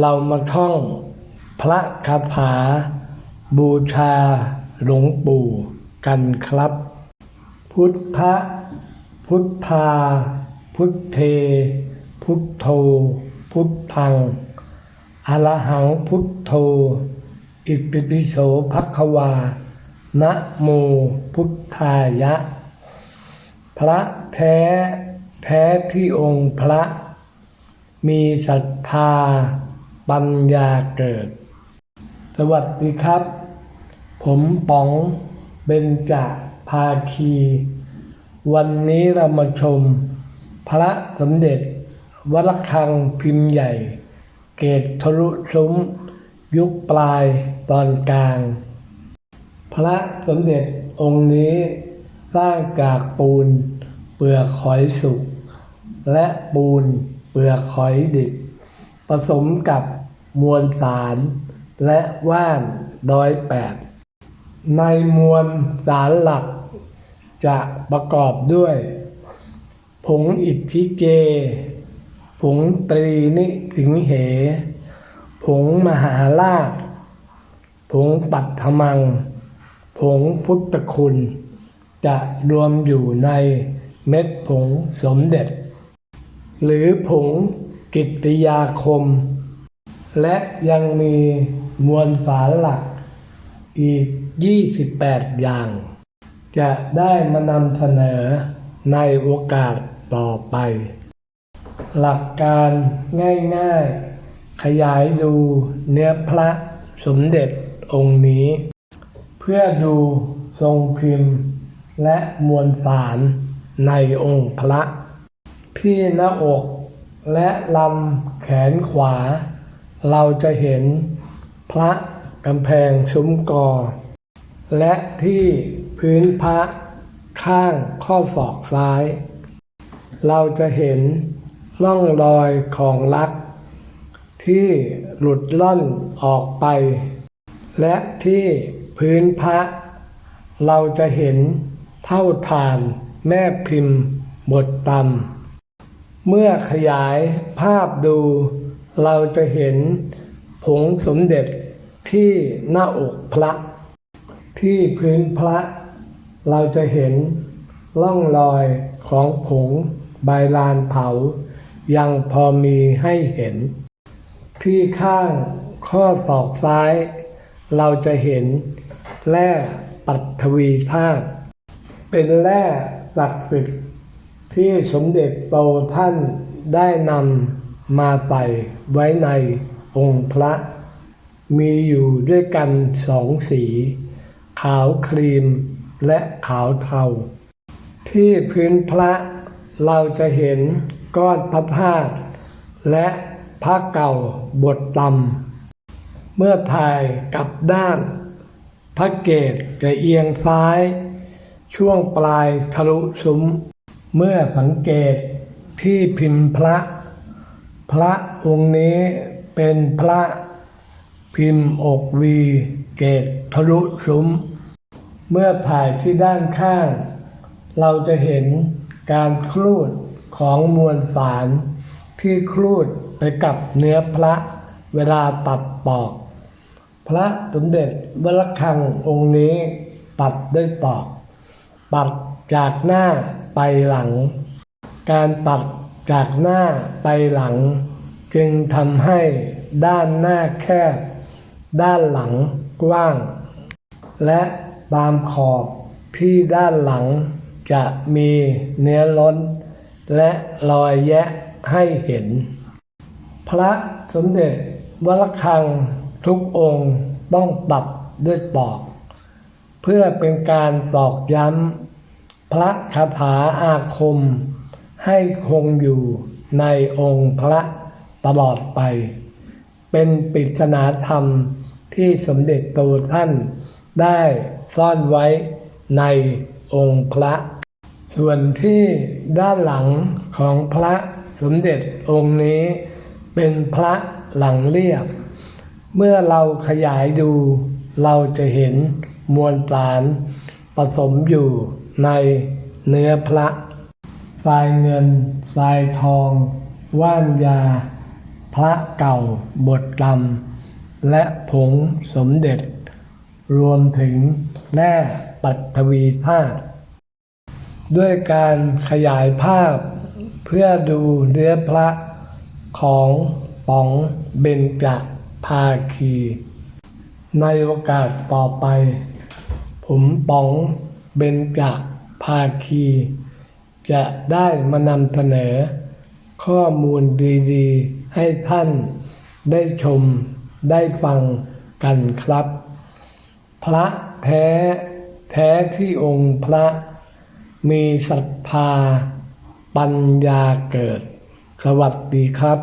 เรามาท่องพระคาถาบูชาหลวงปู่กันครับ พุทธะพุทธา พุทเท พุทโธ พุทธังอรหังพุทโธ อิติปิโสภควา นะโมพุทธายะ พระแท้แท้ที่องค์พระ มีศรัทธาปัญญาเกิด สวัสดีครับ ผมป๋องเบญจภาคี วันนี้เรามาชม พระสมเด็จวัดระฆังพิมพ์ใหญ่ เกตทะลุซุ้ม ยุคปลายตอนกลาง พระสมเด็จองค์นี้ สร้างจากปูน เปลือกหอยสุก และปูนเปลือกหอยดิบ ผสมกับมวลสารและว่านร้อยแปด ในมวลสารหลักจะประกอบด้วย ผงอิทธิเจ ผงตรีนิสิงเห ผงมหาราช ผงปัตถมัง ผงพุทธคุณ จะรวมอยู่ในเม็ดผงสมเด็จ หรือผงกิติยาคม และยังมีมวลสารหลักอีก 28 อย่าง จะได้มานำเสนอในโอกาสต่อไป หลักการง่ายๆ ขยายดูเนื้อพระสมเด็จองค์นี้ เพื่อดูทรงพิมพ์ และมวลสารในองค์พระ ที่หน้าอกและลำแขนขวา เราจะเห็นพระกำแพงซุ้มกอ และที่พื้นพระข้างข้อศอกซ้าย เราจะเห็นร่องรอยของลัก ที่หลุดล่อนออกไป และที่พื้นพระ เราจะเห็น เท่าฐานแม่พิมพ์บทตำเมื่อขยายภาพดู เราจะเห็นผงสมเด็จที่หน้าอกพระ ที่พื้นพระ เราจะเห็นร่องรอยของผงใบลานเผา ยังพอมีให้เห็น ที่ข้างข้อศอกซ้าย เราจะเห็นแร่ปัทวีธาตุ เป็นแร่ศักดิ์สิทธิ์ที่สมเด็จโตท่านได้นำมาใส่ไว้ในองค์พระ มีอยู่ด้วยกันสองสี ขาวครีมและขาวเทา ที่พื้นพระเราจะเห็นก้อนพระธาตุและพระเก่าบทตำเมื่อถ่ายกลับด้าน พระเกศจะเอียงซ้าย ช่วงปลายทะลุซุ้ม เมื่อสังเกตที่พิมพ์พระ พระองค์นี้เป็นพระพิมพ์อกวีเกตทะลุซุ้ม เมื่อถ่ายที่ด้านข้าง เราจะเห็นการครูดของมวลสารที่ครูดไปกับเนื้อพระเวลาตัดปอก พระสมเด็จวรคังองค์นี้ตัดด้วยปอก ปัดจากหน้าไปหลัง การปัดจากหน้าไปหลัง จึงทำให้ด้านหน้าแคบ ด้านหลังกว้าง และตามขอบที่ด้านหลังจะมีเนื้อล้น และรอยแยะให้เห็น พระสมเด็จวรคังทุกองค์ต้องตัดด้วยปอก เพื่อเป็นการตอกย้ำ พระคาถาอาคม ให้คงอยู่ในองค์พระตลอดไป เป็นปริศนาธรรมที่สมเด็จโตท่านได้ซ่อนไว้ในองค์พระ ส่วนที่ด้านหลังของพระสมเด็จองค์นี้ เป็นพระหลังเรียบ เมื่อเราขยายดูเราจะเห็นมวลสารผสมอยู่ ในเนื้อพระทรายเงินทรายทอง ว่านยา พระเก่าบทกรรม และผงสมเด็จ รวมถึงแร่ปัทวีธาตุด้วยการขยายภาพเพื่อดูเนื้อพระของป๋องเบญจภาคี ในโอกาสต่อไป ผมป๋อง เบญจภาคี จะได้มานำเสนอ ข้อมูลดีๆ ให้ท่านได้ชมได้ฟังกันครับ พระแท้แท้ที่องค์พระ มีศรัทธาปัญญาเกิด สวัสดีครับ